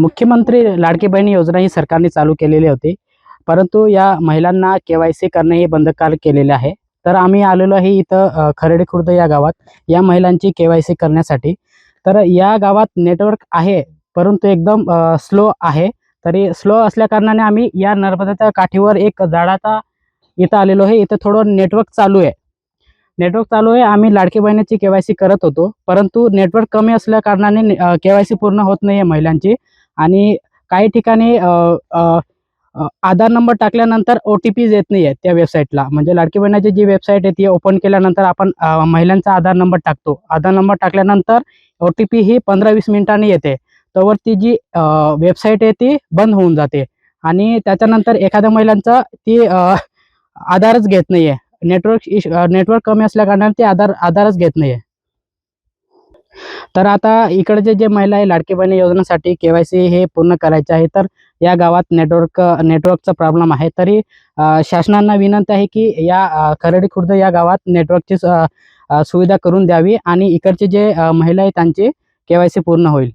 मुख्यमंत्री लाडकी बहीण योजना ही सरकारने चालू केलेली होती. परंतु या महिलांना के वाय सी करणे हे बंधकार केलेले आहे. तर आम्ही आलेलो आहे इथं अ, खुर्द या गावात. या महिलांची के वाय सी करण्यासाठी. तर या गावात नेटवर्क आहे परंतु एकदम स्लो आहे. तरी स्लो असल्या कारणाने आम्ही या नर्मदाच्या काठीवर एक झाडाचा इथं आलेलो आहे. इथं थोडं नेटवर्क चालू आहे. नेटवर्क चालू आहे. आम्ही लाडकी बहिणीची के वाय सी करत होतो. परंतु नेटवर्क कमी असल्या कारणाने के वाय सी पूर्ण होत नाही आहे महिलांची. आणि काही ठिकाणी आधार नंबर टाकल्यानंतर ओ टी पीज येत नाही आहे त्या वेबसाईटला म्हणजे लाडकी बहिणाची जी वेबसाईट आहे ती ओपन केल्यानंतर आपण महिलांचा आधार नंबर टाकतो. आधार नंबर टाकल्यानंतर ओ टी पी ही पंधरा वीस मिनिटांनी येते. तोवर ती जी वेबसाईट आहे ती बंद होऊन जाते. आणि त्याच्यानंतर एखाद्या महिलांचा ती आधारच घेत नाही आहे नेटवर्क इश नेटवर्क कमी असल्या कारणाने ते आधार आधारच घेत नाही आहे तर आता इकडचे जे महिला आहे लाडकी बहिणी योजनेसाठी के वाय सी हे पूर्ण करायचे आहे. तर या गावात नेटवर्क नेटवर्कचा प्रॉब्लेम आहे. तरी शासनांना विनंती आहे की या अ, खुर्द या गावात नेटवर्कची सुविधा करून द्यावी आणि इकडचे जे महिला आहे त्यांची के वाय सी पूर्ण होईल.